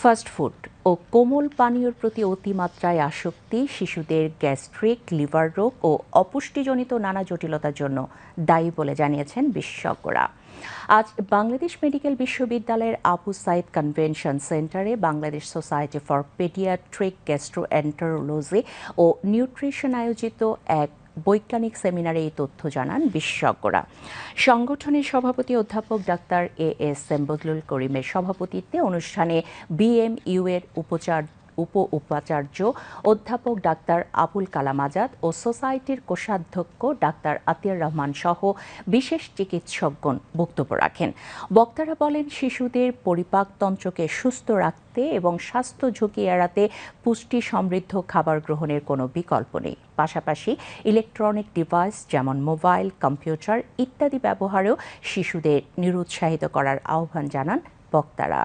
Fast food ও কোমল পানীয়র প্রতি অতিমাত্রায় আসক্তি, শিশুদের গ্যাস্ট্রিক, লিভার রোগ ও অপুষ্টিজনিত নানা জটিলতার জন্য দায়ী বলে জানিয়েছেন বিশেষজ্ঞরা। আজ বাংলাদেশ মেডিকেল বিশ্ববিদ্যালয়ের আবু সাইদ কনভেনশন সেন্টারে Bangladesh society for paediatric gastroenterology O nutrition আয়োজিত এক বৈজ্ঞানিক সেমিনারে এই তথ্য জানান বিশেষজ্ঞরা। সংগঠনের সভাপতি অধ্যাপক ডাক্তার এ এস সেম্বদুল করিমের সভাপতিত্বে অনুষ্ঠানে বিএমইউ এর উপচার উপ উপাচার্য অধ্যাপক ডাক্তার আবুল কালাম আজাদ ও সোসাইটির কোষাধ্যক্ষ ডাক্তার আতিয়ার রহমান সহ বিশেষ চিকিৎসকগণ বক্তব্য রাখেন। বক্তারা বলেন, শিশুদের পরিপাকতন্ত্রকে সুস্থ রাখতে এবং স্বাস্থ্য ঝুঁকি এড়াতে পুষ্টি সমৃদ্ধ খাবার গ্রহণের কোনো বিকল্প নেই। পাশাপাশি ইলেকট্রনিক ডিভাইস যেমন মোবাইল, কম্পিউটার ইত্যাদি ব্যবহারেও শিশুদের নিরুৎসাহিত করার আহ্বান জানান বক্তারা।